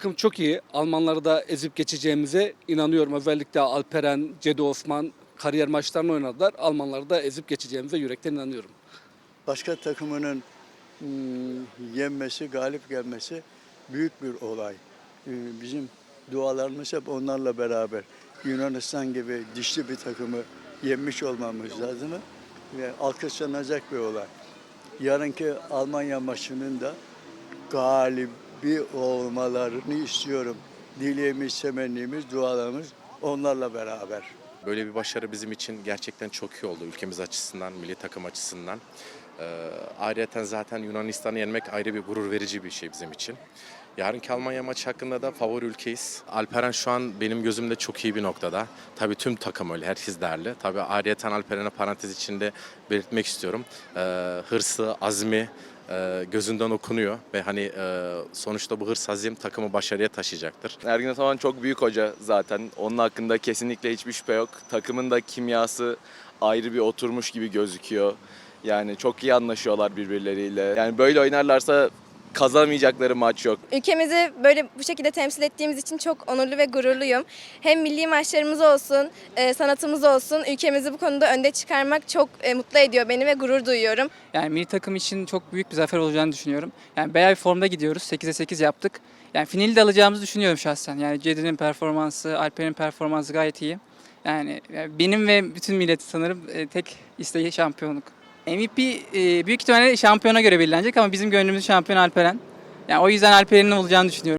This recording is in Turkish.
Takım çok iyi. Almanları da ezip geçeceğimize inanıyorum. Özellikle Alperen, Cedi Osman kariyer maçlarını oynadılar. Almanları da ezip geçeceğimize yürekten inanıyorum. başka takımının mm, yenmesi, galip gelmesi büyük bir olay. Ee, Bizim dualarımız hep onlarla beraber. Yunanistan gibi dişli bir takımı yenmiş olmamız lazım ve alkışlanacak bir olay. Yarınki Almanya maçının da galibi olmalarını istiyorum. Dileğimiz, temennimiz, dualarımız onlarla beraber. Böyle bir başarı bizim için gerçekten çok iyi oldu ülkemiz açısından, milli takım açısından. Ee, ayrıca zaten Yunanistan'ı yenmek ayrı bir gurur verici bir şey bizim için. Yarınki Almanya maçı hakkında da favori ülkeyiz. Alperen şu an benim gözümde çok iyi bir noktada. Tabii tüm takım öyle, herkes değerli. Tabii ayrıca Alperen'e parantez içinde belirtmek istiyorum. Ee, hırsı, azmi gözünden okunuyor ve hani e, sonuçta bu hırs azim takımı başarıya taşıyacaktır. Ergin Ataman çok büyük hoca zaten. Onun hakkında kesinlikle hiçbir şüphe yok. Takımın da kimyası ayrı bir oturmuş gibi gözüküyor. Yani çok iyi anlaşıyorlar birbirleriyle. Yani böyle oynarlarsa kazanamayacakları maç yok. Ülkemizi böyle bu şekilde temsil ettiğimiz için çok onurlu ve gururluyum. Hem milli maçlarımız olsun, e, sanatımız olsun, ülkemizi bu konuda önde çıkarmak çok e, mutlu ediyor beni ve gurur duyuyorum. Yani milli takım için çok büyük bir zafer olacağını düşünüyorum. Yani bayağı bir formda gidiyoruz. 8'e 8 yaptık. Yani finali de alacağımızı düşünüyorum şahsen. Yani Cedi'nin performansı, Alper'in performansı gayet iyi. Yani benim ve bütün millet sanırım e, tek isteği şampiyonluk. MVP e, büyük ihtimalle şampiyona göre belirlenecek ama bizim gönlümüz şampiyon Alperen. Yani o yüzden Alperen'in olacağını düşünüyorum.